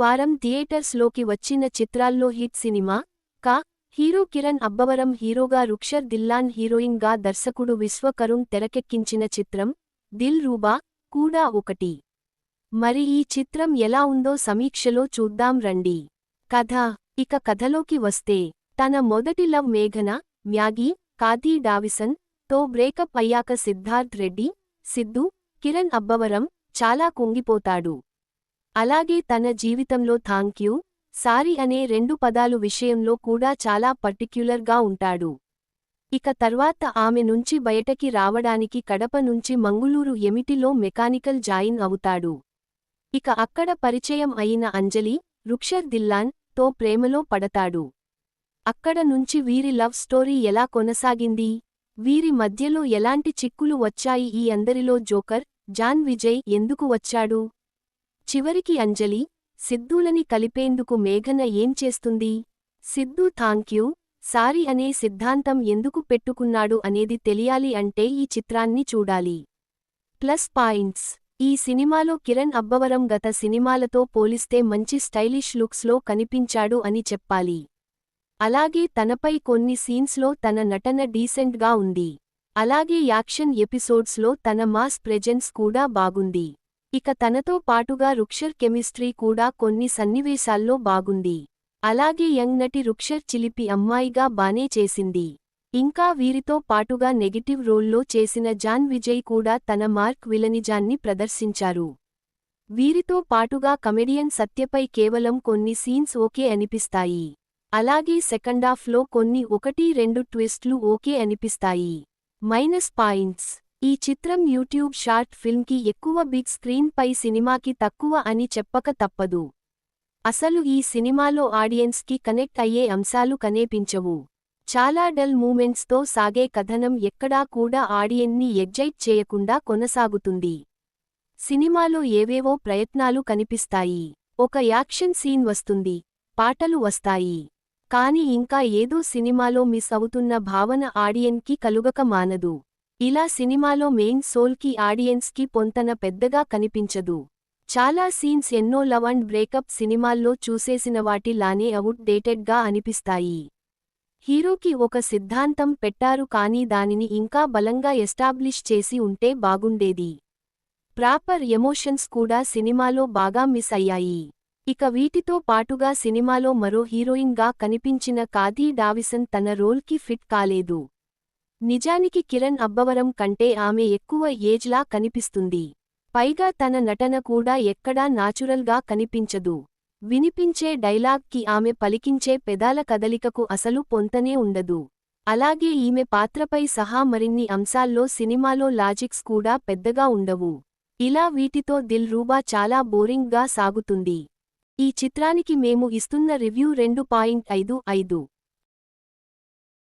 వారం థియేటర్స్లోకి వచ్చిన చిత్రాల్లో hit cinema Ka hero Kiran Abbavaram హీరోగా రుక్షర్ దిల్లాన్ హీరోయిన్గా దర్శకుడు విశ్వకరుణ్ తెరకెక్కించిన చిత్రం దిల్ రూబా కూడా ఒకటి. మరి ఈ చిత్రం ఎలా ఉందో సమీక్షలో చూద్దాం రండి. కథ ఇక కథలోకి వస్తే తన మొదటి లవ్ మేఘన మ్యాగీ కాదీ డావిసన్తో బ్రేకప్ అయ్యాక సిద్ధార్థ్ రెడ్డి సిద్ధు కిరణ్ అబ్బవరం చాలా కుంగిపోతాడు. అలాగే తన జీవితంలో థాంక్యూ సారీ అనే రెండు పదాలు విషయంలో కూడా చాలా పర్టిక్యులర్గా ఉంటాడు. ఇక తర్వాత ఆమె నుంచి బయటకి రావడానికి కడప నుంచి మంగుళూరు ఎమిటిలో మెకానికల్ జాయిన్ అవుతాడు. ఇక అక్కడ పరిచయం అయిన అంజలి రుక్షర్ దిల్లాన్తో ప్రేమలో పడతాడు. అక్కడ నుంచి వీరి లవ్ స్టోరీ ఎలా కొనసాగింది? వీరి మధ్యలో ఎలాంటి చిక్కులు వచ్చాయి? ఈ అందరిలో జోకర్ జాన్ విజయ్ ఎందుకు వచ్చాడు? చివరికి అంజలి సిద్ధూలని కలిపేందుకు మేఘన ఏం చేస్తుంది? సిద్ధూ థాంక్యూ సారీ అనే సిద్ధాంతం ఎందుకు పెట్టుకున్నాడు అనేది తెలియాలి అంటే ఈ చిత్రాన్ని చూడాలి. Plus points. ఈ సినిమాలో కిరణ్ అబ్బవరం గత సినిమాలతో పోలిస్తే మంచి స్టైలిష్ లుక్స్లో కనిపించాడు అని చెప్పాలి. అలాగే తనపై కొన్ని సీన్స్లో తన నటన డీసెంట్గా ఉంది. అలాగే యాక్షన్ ఎపిసోడ్స్లో తన మాస్ ప్రెజెన్స్ కూడా బాగుంది. ఇక తనతో పాటుగా రుక్షర్ కెమిస్ట్రీ కూడా కొన్ని సన్నివేశాల్లో బాగుంది. అలాగే యంగ్ నటి రుక్షర్ చిలిపి అమ్మాయిగా బానే చేసింది. ఇంకా వీరితో పాటుగా నెగిటివ్ రోల్లో చేసిన జాన్ విజయ్ కూడా తన మార్క్ విలనిజాన్ని ప్రదర్శించారు. వీరితో పాటుగా కమెడియన్ సత్యపై కేవలం కొన్ని సీన్స్ ఓకే అనిపిస్తాయి. అలాగే సెకండాఫ్లో కొన్ని ఒకటి రెండు ట్విస్ట్లు ఓకే అనిపిస్తాయి. Minus points. ఈ చిత్రం యూట్యూబ్ షార్ట్ ఫిల్మ్కి ఎక్కువ బిగ్ స్క్రీన్ పై సినిమాకి తక్కువ అని చెప్పక తప్పదు. అసలు ఈ సినిమాలో ఆడియన్స్కి కనెక్ట్ అయ్యే అంశాలు కనేపించవు. చాలా డల్ మూమెంట్స్తో సాగే కథనం ఎక్కడా కూడా ఆడియన్ని ఎగ్జైట్ చేయకుండా కొనసాగుతుంది. సినిమాలో ఏవేవో ప్రయత్నాలు కనిపిస్తాయి. ఒక యాక్షన్ సీన్ వస్తుంది. పాటలు వస్తాయి. కాని ఇంకా ఏదో సినిమాలో మిస్ అవుతున్న భావన ఆడియన్కి కలుగక మానదు. ఇలా సినిమాలో మెయిన్ సోల్కి ఆడియన్స్కి పొంతన పెద్దగా కనిపించదు. చాలా సీన్స్ ఎన్నో లవ్ అండ్ బ్రేకప్ సినిమాల్లో చూసేసిన వాటి లానే అవుట్ డేటెడ్గా అనిపిస్తాయి. హీరోకి ఒక సిద్ధాంతం పెట్టారు కానీ దానిని ఇంకా బలంగా ఎస్టాబ్లిష్ చేసి ఉంటే బాగుండేది. ప్రాపర్ ఎమోషన్స్ కూడా సినిమాలో బాగా మిస్ అయ్యాయి. ఇక వీటితో పాటుగా సినిమాలో మరో హీరోయిన్గా కనిపించిన కాదీ డావిసన్ తన రోల్కి ఫిట్ కాలేదు. నిజానికి కిరణ్ అబ్బవరం కంటే ఆమె ఎక్కువ ఏజ్లా కనిపిస్తుంది. పైగా తన నటన కూడా ఎక్కడా నాచురల్గా కనిపించదు. వినిపించే డైలాగ్కి ఆమె పలికించే పెదాల కదలికకు అసలు పొంతనే ఉండదు. అలాగే ఈమె పాత్రపై సహా మరిన్ని అంశాల్లో సినిమాలో లాజిక్స్ కూడా పెద్దగా ఉండవు. ఇలా వీటితో దిల్ రూబా చాలా బోరింగ్గా సాగుతుంది. ఈ చిత్రానికి మేము ఇస్తున్న రివ్యూ రెండు పాయింట్ ఐదు ఐదు.